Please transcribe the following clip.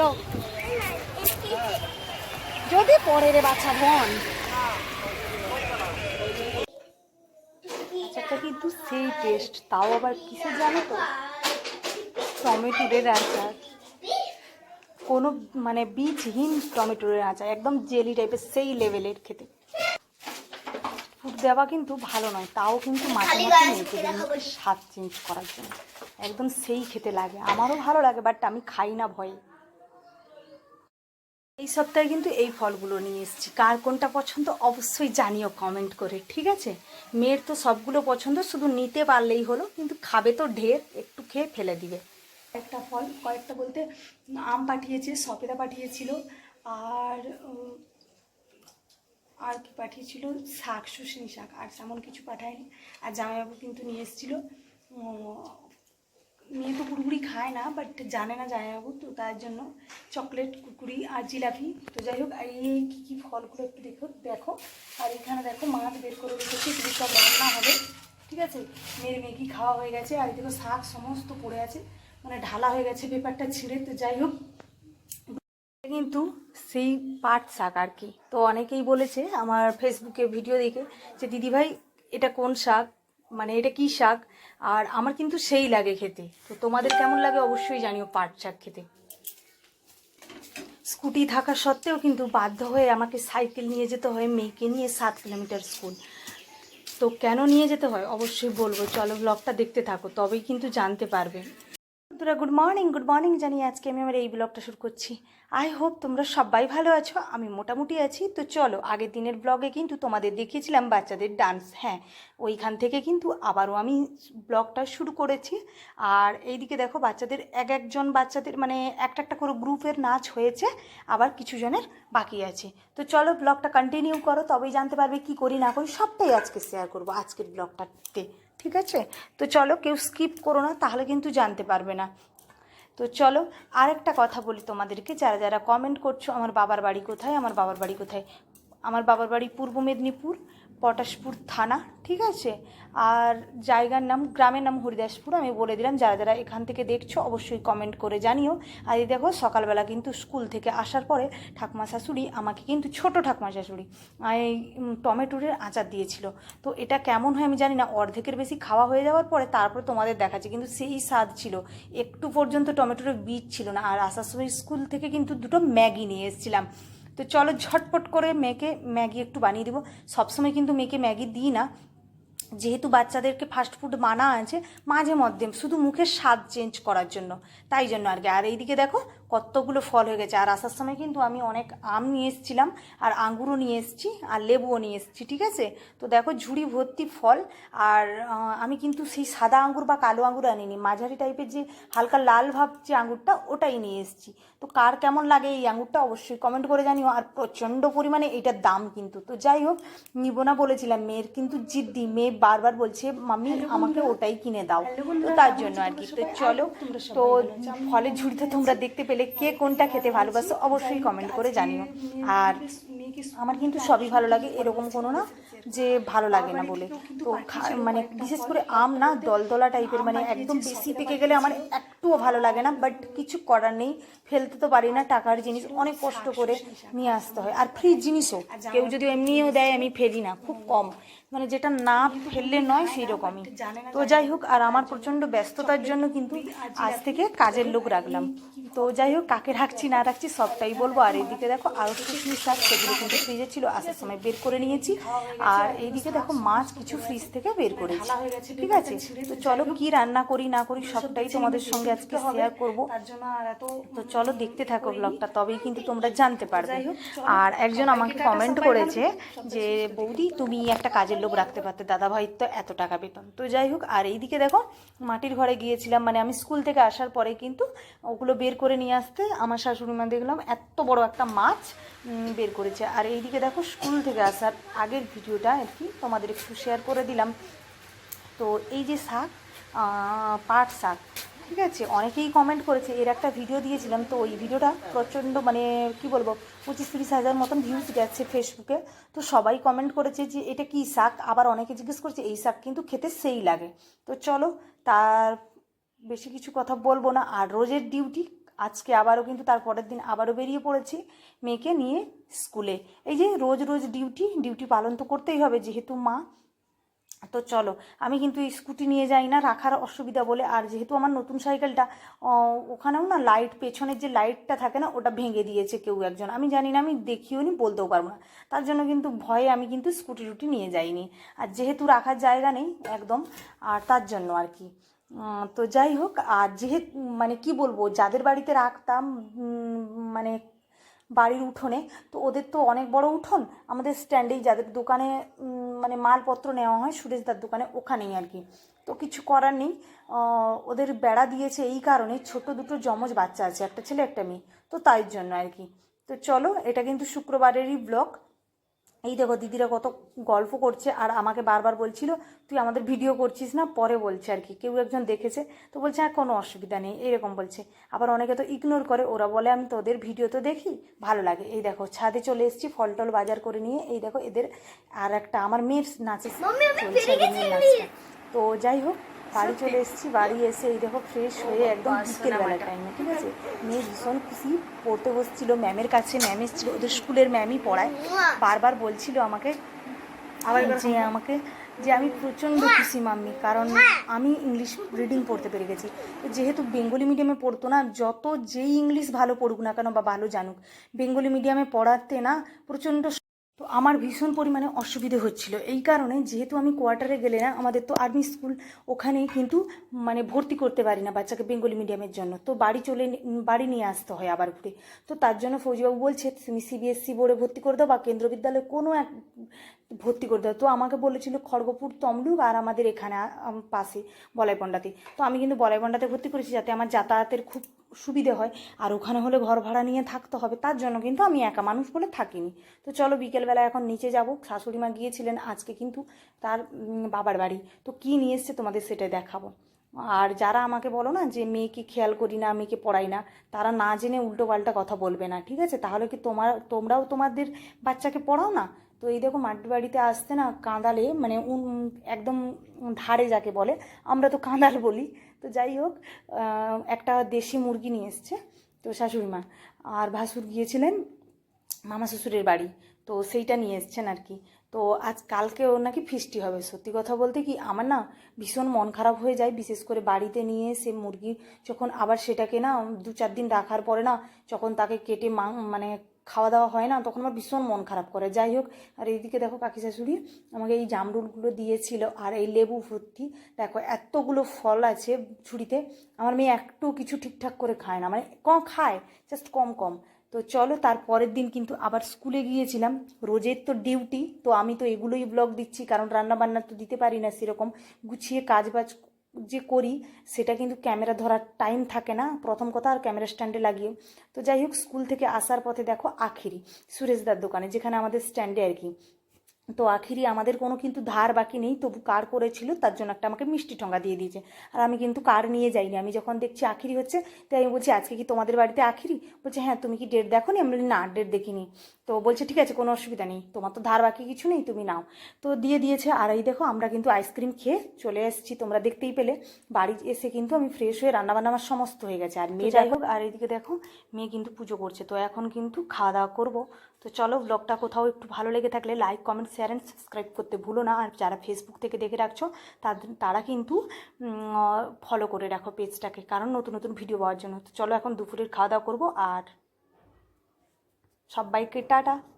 দাও। যদি পরে রে বাচ্চা আচারটা কিন্তু সেই টেস্ট তাও আবার কিসের জানো তো? টমেটোরের আচার কোনো মানে বীজহীন টমেটোরের আচার একদম জেলি টাইপের সেই লেভেলের খেতে। ফুড দেওয়া কিন্তু ভালো নয় তাও কিন্তু মাঝে মাঝে স্বাদ চেঞ্জ করার জন্য। একদম সেই খেতে লাগে আমারও ভালো লাগে বাট আমি খাই না ভয়ে। এই সপ্তাহে কিন্তু এই ফলগুলো নিয়ে এসেছি। কার কোনটা পছন্দ অবশ্যই জানিও কমেন্ট করে, ঠিক আছে? মেয়ের তো সবগুলো পছন্দ, শুধু নিতে পারলেই হলো, কিন্তু খাবে তো ঢের, একটু খেয়ে ফেলে দিবে। একটা ফল, কয়েকটা বলতে আম পাঠিয়েছে সপেদা পাঠিয়েছিল, আর আর কি পাঠিয়েছিল? শাক, শুশনি শাক, আর তেমন কিছু পাঠায়নি। আর জামাইবাবু কিন্তু নিয়ে এসেছিল মেয়ে তো কুড়কুড়ি খায় না বাট জানে না জামাইবাবু, তো তার জন্য চকলেট কুকুরি আর জিলাপি। তো যাই হোক, আর এই কী কী ফলগুলো একটু দেখো দেখো। আর এখানে দেখো, মাছ বের করে রেখেছি, এগুলো সব রান্না হবে। ঠিক আছে? মেয়ের মেগি খাওয়া হয়ে গেছে, আর এদিকে শাক সমস্ত পড়ে আছে মানে ঢালা হয়ে গেছে পেপারটা ছিঁড়ে, তো যাই হোক। কিন্তু সেই পাট শাক আর কি। তো অনেকেই বলেছে আমার ফেসবুকে ভিডিও দেখে যে, দিদিভাই, এটা কোন শাক? মানে এটা কি শাক? আর আমার কিন্তু সেই লাগে খেতে। তো তোমাদের কেমন লাগে অবশ্যই জানিও পাট শাক খেতে। স্কুটি থাকা সত্ত্বেও কিন্তু বাধ্য হয়ে আমাকে সাইকেল নিয়ে যেতে হয়, মেয়েকে নিয়ে সাত কিলোমিটার স্কুল। তো কেন নিয়ে যেতে হয়? অবশ্যই বলব। চলো ব্লগটা দেখতে থাকো, তবেই কিন্তু জানতে পারবে। বন্ধুরা গুড মর্নিং গুড মর্নিং জানিয়ে আজকে আমি আমার এই ব্লগটা শুরু করছি। আই হোপ তোমরা সবাই ভালো আছো, আমি মোটামুটি আছি। তো চলো, আগের দিনের ব্লগে কিন্তু তোমাদের দেখিয়েছিলাম বাচ্চাদের ডান্স হ্যাঁ ওইখান থেকে কিন্তু আবারও আমি ব্লগটা শুরু করেছি। আর এইদিকে দেখো, বাচ্চাদের এক একজন বাচ্চাদের মানে একটা একটা করে গ্রুপের নাচ হয়েছে, আবার কিছু জনের বাকি আছে। তো চলো ব্লগটা কন্টিনিউ করো, তবেই জানতে পারবে কি করি, না করি, সবটাই আজকে শেয়ার করব আজকের ব্লগটাতে ঠিক আছে? তো চলো কেউ স্কিপ করো না, তাহলে কিন্তু জানতে পারবে না। তো চলো আরেকটা কথা বলি তোমাদেরকে, যারা যারা কমেন্ট করছ, আমার বাবার বাড়ি কোথায়? আমার বাবার বাড়ি কোথায়? আমার বাবার বাড়ি পূর্ব মেদিনীপুর। পটাশপুর থানা, ঠিক আছে? আর জায়গার নাম, গ্রামের নাম হরিদাসপুর, আমি বলে দিলাম, যারা যারা এখান থেকে দেখছ, অবশ্যই কমেন্ট করে জানিও। আর এই দেখো, সকালবেলা কিন্তু স্কুল থেকে আসার পরে ঠাকুমা শাশুড়ি আমাকে কিন্তু ছোট ঠাকুমা শাশুড়ি এই টমেটোরের আচার দিয়েছিল। তো এটা কেমন হয় আমি জানি না, অর্ধেকের বেশি খাওয়া হয়ে যাওয়ার পরে তারপর তোমাদের দেখাচ্ছে, কিন্তু সেই স্বাদ ছিল। একটু পর্যন্ত টমেটোরের বীজ ছিল না, আর আসার সময় স্কুল থেকে কিন্তু দুটো ম্যাগি নিয়ে এসেছিলাম। তো চলো ঝটপট করে মেয়েকে ম্যাগি একটু বানিয়ে দেবো। সবসময় কিন্তু মেয়েকে ম্যাগি দিই না। যেহেতু বাচ্চাদেরকে ফাস্টফুড মানা আছে, মাঝে মধ্যে শুধু মুখের স্বাদ চেঞ্জ করার জন্য। তাই জন্য আর কি। আর এইদিকে দেখো, কতগুলো ফল হয়ে গেছে। আর আসার সময় কিন্তু আমি অনেক আম নিয়ে এসেছিলাম, আর আঙ্গুরও নিয়ে এসেছি, আর লেবুও নিয়ে এসেছি, ঠিক আছে? তো দেখো, ঝুড়ি ভর্তি ফল, আর আমি কিন্তু সেই সাদা আঙ্গুর বা কালো আঙ্গুর আনিনি। মাঝারি টাইপের যে হালকা লাল ভাব যে আঙ্গুরটা, ওটাই নিয়ে এসেছি। তো কার কেমন লাগে এই আঙ্গুরটা অবশ্যই কমেন্ট করে জানিও। আর প্রচণ্ড পরিমাণে এটার দাম কিন্তু। তো যাই হোক, নিব না বলেছিলাম। মেয়ের কিন্তু জিদ্দি, মেয়ে বারবার বলছে মাম্মি আমাকে ওটাই কিনে দাও। তো তার জন্য আর কি। তো চলো তো ফলের ঝুড়িতে তোমরা দেখতে পেলে কে কোনটা খেতে ভালোবাসো? অবশ্যই কমেন্ট করে জানিও। আর আমার কিন্তু সবই ভালো লাগে এরকম কোনো না যে ভালো লাগে না বলে। তো মানে বিশেষ করে আম না দলদলা টাইপের মানে একদম বেশি পেকে গেলে আমার একটুও ভালো লাগে না বাট কিছু করার নেই। ফেলতে তো পারি না টাকার জিনিস অনেক কষ্ট করে নিয়ে আসতে হয়। আর ফ্রি জিনিসও কেউ যদি এমনিও দেয় আমি ফেলি না খুব কম। মানে যেটা না ফেললে নয় সেই রকমই তো যাই হোক আর আমার প্রচণ্ড ব্যস্ততার জন্য কিন্তু আজ থেকে কাজের লোক রাখলাম। তো যাই হোক কাকে রাখছি না রাখছি সবটাই বলব। আর এইদিকে দেখো আরও শুকনি শাক সেগুলো কিন্তু ফ্রিজে ছিল। আসার সময় বের করে নিয়েছি। আর এইদিকে দেখো মাছ কিছু ফ্রিজ থেকে বের করেছি। ঠিক আছে? তো চলো কি রান্না করি না করি সবটাই তোমাদের সঙ্গে আজকে শেয়ার করব। তো চলো দেখতে থাকো ব্লগটা তবেই কিন্তু তোমরা জানতে পারবে। আর একজন আমাকে কমেন্ট করেছে যে বৌদি তুমি একটা কাজের লোক রাখতে পারতে। দাদা ভাই তো এত টাকা পেতাম তো যাই হোক, আর এইদিকে দেখো, মাটির ঘরে গিয়েছিলাম মানে আমি স্কুল থেকে আসার পরে কিন্তু ওগুলো বের করে নিয়ে আসতে আমার শাশুড়িমা দেখলাম, এত বড় একটা মাছ বের করেছে। আর এইদিকে দেখো, স্কুল থেকে আসার আগের ভিডিওটা আর কি তোমাদের একটু শেয়ার করে দিলাম। তো এই যে শাক পাট শাক ঠিক আছে, অনেকেই কমেন্ট করেছে, এর একটা ভিডিও দিয়েছিলাম, তো ওই ভিডিওটা প্রচণ্ড মানে কি বলব, পঁচিশ তিরিশ হাজার মতন ভিউজ গেছে ফেসবুকে তো সবাই কমেন্ট করেছে যে, এটা কি শাক? আবার অনেকে জিজ্ঞেস করছে, এই শাক কিন্তু খেতে সেই লাগে। তো চলো, তার বেশি কিছু কথা বলব না। আর রোজের ডিউটি আজকে আবারও কিন্তু তার পরের দিন আবারও বেরিয়ে পড়েছি মেয়েকে নিয়ে স্কুলে এই যে রোজ রোজ ডিউটি ডিউটি পালন তো করতেই হবে, যেহেতু মা তো চলো, আমি কিন্তু স্কুটি নিয়ে যাই না, রাখার অসুবিধা বলে। আর যেহেতু আমার নতুন সাইকেলটা ওখানেও না লাইট পেছনের যে লাইটটা থাকে না, ওটা ভেঙে দিয়েছে কেউ একজন। আমি জানি না, আমি দেখিও নি, বলতেও পারব না। তার জন্য কিন্তু ভয়ে আমি কিন্তু স্কুটি টুটি নিয়ে যাইনি। আর যেহেতু রাখার জায়গা নেই একদম, আর তার জন্য আর কি। তো যাই হোক, আর যেহেতু মানে কি বলব, যাদের বাড়িতে রাখতাম মানে বাড়ির উঠোনে। তো ওদের তো অনেক বড় উঠোন। আমাদের স্ট্যান্ডেই যাদের দোকানে মানে মালপত্র নেওয়া হয় সুরেশদার দোকানে, ওখানেই আর কি। তো কিছু করার নেই। ওদের বেড়া দিয়েছে এই কারণে ছোট দুটো যমজ বাচ্চা আছে, একটা ছেলে, একটা মেয়ে। তো তাই জন্য আর কি। তো চলো, এটা কিন্তু শুক্রবারেরই ব্লগ এই দেখো দিদিরা কত গল্প করছে আর আমাকে বারবার বলছিল তুই আমাদের ভিডিও করছিস না? পরে বলছে আর কি। কেউ একজন দেখেছে তো বলছে হ্যাঁ কোনো অসুবিধা নেই। এরকম বলছে। আবার অনেকে তো ইগনোর করে ওরা বলে আমি তোদের ভিডিও তো দেখি ভালো লাগে। এই দেখো ছাদে চলে এসেছি ফল টল বাজার করে নিয়ে। এই দেখো এদের আর একটা আমার মেয়ের নাচে চলছে আর কি মেয়ের নাচটা। তো যাই হোক বাড়ি চলে এসেছি বাড়ি এসে এই দেখো ফ্রেশ হয়ে একদম বিকেলবেলা টাইমে ঠিক আছে? মেয়ে ভীষণ খুশি পড়তে বসছিল ম্যামের কাছে ম্যাম এসেছিল ওদের স্কুলের ম্যামই পড়ায়। বারবার বলছিল আমাকে আবার যে আমাকে যে আমি প্রচণ্ড খুশি মাম্মি কারণ আমি ইংলিশ রিডিং পড়তে পেরে গেছি। যেহেতু বেঙ্গলি মিডিয়ামে পড়তো না যত যেই ইংলিশ ভালো পড়ুক না কেন বা ভালো জানুক বেঙ্গলি মিডিয়ামে পড়াতে না প্রচণ্ড তো আমার ভীষণ পরিমাণে অসুবিধে হচ্ছিল। এই কারণে যেহেতু আমি কোয়ার্টারে গেলে না, আমাদের তো আর্মি স্কুল ওখানেই কিন্তু মানে ভর্তি করতে পারি না বাচ্চাকে বেঙ্গলি মিডিয়ামের জন্য। তো বাড়ি চলে বাড়ি নিয়ে আসতে হয় আবার ঘুরে। তো তার জন্য ফৌজিবাবু বলছে, তুমি সিবিএসসি বোর্ডে ভর্তি করে দাও বা কেন্দ্র বিদ্যালয়ে কোনো এক ভর্তি করে দাও। তো আমাকে বলেছিল, খড়গপুর, তমলুক আর আমাদের এখানে পাশে বলাইপন্ডাতে। তো আমি কিন্তু বলাইপন্ডাতে ভর্তি করেছি যাতে আমার যাতায়াতের খুব সুবিধে হয়। আর ওখানে হলে ঘর ভাড়া নিয়ে থাকতে হবে। তার জন্য কিন্তু আমি একা মানুষ বলে থাকিনি। তো চলো বিকেলবেলা এখন নিচে যাব। শাশুড়ি মা গিয়েছিলেন আজকে কিন্তু তার বাবার বাড়ি। তো কী নিয়ে এসছে তোমাদের সেটাই দেখাবো। আর যারা আমাকে বলো না যে মেয়েকে খেয়াল করি না, মেয়েকে পড়াই না, তারা না জেনে উল্টো পাল্টা কথা বলবে না, ঠিক আছে? তাহলে কি তোমার, তোমরাও তোমাদের বাচ্চাকে পড়াও না? তো এই দেখো মাটির বাড়িতে আসতে না কাঁদালে মানে উন একদম ধারে যাকে বলে, আমরা তো কাঁদাল বলি। তো যাই হোক একটা দেশি মুরগি নিয়ে এসছে তো শাশুড়ি মা। আর ভাসুর গিয়েছিলেন মামা শ্বশুরের বাড়ি, তো সেইটা নিয়ে এসছেন আর কি। তো আজ কালকে ওর নাকি ফিস্টি হবে। সত্যি কথা বলতে কি, আমার না ভীষণ মন খারাপ হয়ে যায়, বিশেষ করে বাড়িতে নিয়ে সে মুরগি যখন আবার সেটাকে না দু চার দিন রাখার পরে না, যখন তাকে কেটে মা মানে খাওয়া দাওয়া হয় না, তখন আমার ভীষণ মন খারাপ করে। যাই হোক, আর এইদিকে দেখো কাকি শাশুড়ি আমাকে এই জামরুলগুলো দিয়েছিল আর এই লেবু ভর্তি। দেখো, এতগুলো ফল আছে ঝুড়িতে, আমার মেয়ে একটু কিছু ঠিকঠাক করে খায় না। মানে কম খায় জাস্ট কম কম। তো চলো, তার পরের দিন কিন্তু আবার স্কুলে গিয়েছিলাম। রোজের তো ডিউটি তো আমি তো এগুলোই ব্লগ দিচ্ছি, কারণ রান্না বান্না তো দিতে পারি না সেরকম। গুছিয়ে কাজ বাজ যে করি, সেটা কিন্তু ক্যামেরা ধরার টাইম থাকে না। প্রথম কথা, আর ক্যামেরা স্ট্যান্ডে লাগিয়ে। তো যাই হোক স্কুল থেকে আসার পথে দেখো আখেরি সুরেশদার দোকানে, যেখানে আমাদের স্ট্যান্ডে আর কি। তো আখিরি আমাদের কোনো কিন্তু ধার বাকি নেই তবু কার করেছিল তার জন্য একটা আমাকে মিষ্টি ঠঙ্গা দিয়ে দিয়েছে। আর আমি কিন্তু কার নিয়ে যাইনি আমি যখন দেখছি আখিরি হচ্ছে তাই আমি বলছি আজকে কি তোমাদের বাড়িতে আখিরি? বলছে হ্যাঁ তুমি কি ডেট দেখো নি? আমি বলি না ডেট দেখিনি। তো বলছে ঠিক আছে কোনো অসুবিধা নেই তোমার তো ধার বাকি কিছু নেই তুমি নাও। তো দিয়ে দিয়েছে আর এই দেখো আমরা কিন্তু আইসক্রিম খেয়ে চলে এসেছি তোমরা দেখতেই পেলে। বাড়ি এসে কিন্তু আমি ফ্রেশ হয়ে রান্নাবান্না আমার সমস্ত হয়ে গেছে। আর মেয়ে যাই হোক আর এইদিকে দেখো মেয়ে কিন্তু পুজো করছে তো এখন কিন্তু খাওয়া দাওয়া করব। তো চলো ব্লগটা কোথাও একটু ভালো লেগে থাকলে like comment share and subscribe করতে ভুলো না, আর যারা ফেসবুক থেকে দেখে রাখছো, তাদের, তারা কিন্তু ফলো করে রাখো পেজটাকে কারণ নতুন নতুন ভিডিও পাওয়ার জন্য। তো চলো এখন দুপুরের খাওয়া দাওয়া করব, আর সবাইকে টাটা।